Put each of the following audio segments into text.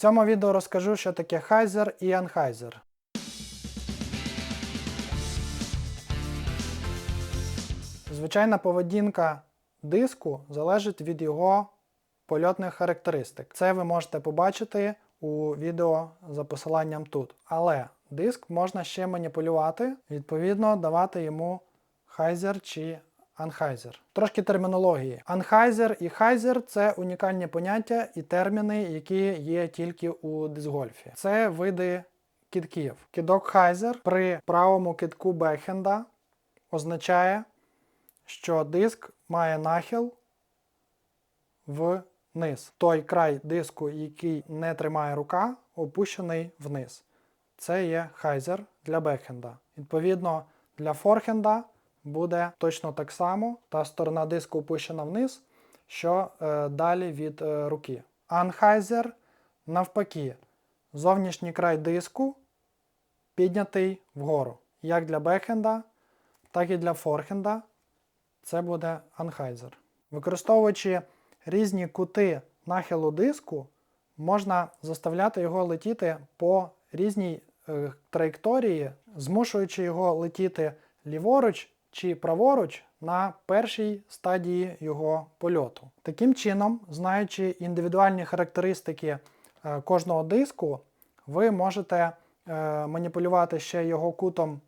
В цьому відео розкажу, що таке хайзер і анхайзер. Звичайна поведінка диску залежить від його польотних характеристик. Це ви можете побачити у відео за посиланням тут. Але диск можна ще маніпулювати, відповідно, давати йому хайзер чи анхайзер. Трошки термінології. Анхайзер і хайзер це унікальні поняття і терміни, які є тільки у дисгольфі. Це види китків. Кидок хайзер при правому китку бекхенда означає, що диск має нахил вниз. Той край диску, який не тримає рука, опущений вниз. Це є хайзер для бекхенда. Відповідно, для форхенда буде точно так само. Та сторона диску опущена вниз, що е, далі від е, руки. Анхайзер навпаки, зовнішній край диску піднятий вгору. Як для бекхенда, так і для форхенда. Це буде анхайзер. Використовуючи різні кути нахилу диску, можна заставляти його летіти по різній е, траєкторії, змушуючи його летіти ліворуч чи праворуч на першій стадії його польоту. Таким чином, знаючи індивідуальні характеристики е, кожного диску, ви можете е, маніпулювати ще його кутом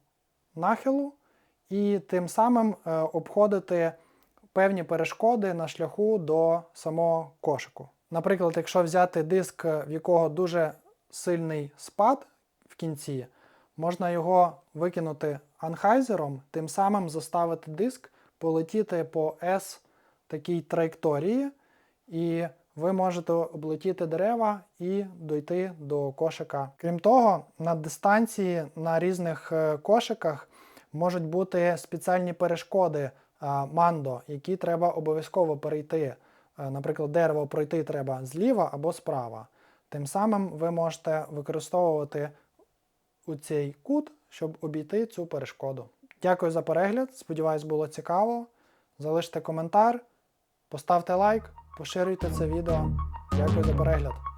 нахилу і тим самим е, обходити певні перешкоди на шляху до самого кошику. Наприклад, якщо взяти диск, в якого дуже сильний спад в кінці, можна його викинути анхайзером, тим самим заставити диск полетіти по S такій траєкторії, і ви можете облетіти дерева і дойти до кошика. Крім того, на дистанції на різних е, кошиках можуть бути спеціальні перешкоди а, мандо, які треба обов'язково перейти. Е, Наприклад, дерево пройти треба зліва або справа. Тим самим ви можете використовувати у цей кут, щоб обійти цю перешкоду. Дякую за перегляд. Сподіваюсь, було цікаво. Залиште коментар, поставте лайк, поширюйте це відео. Дякую за перегляд.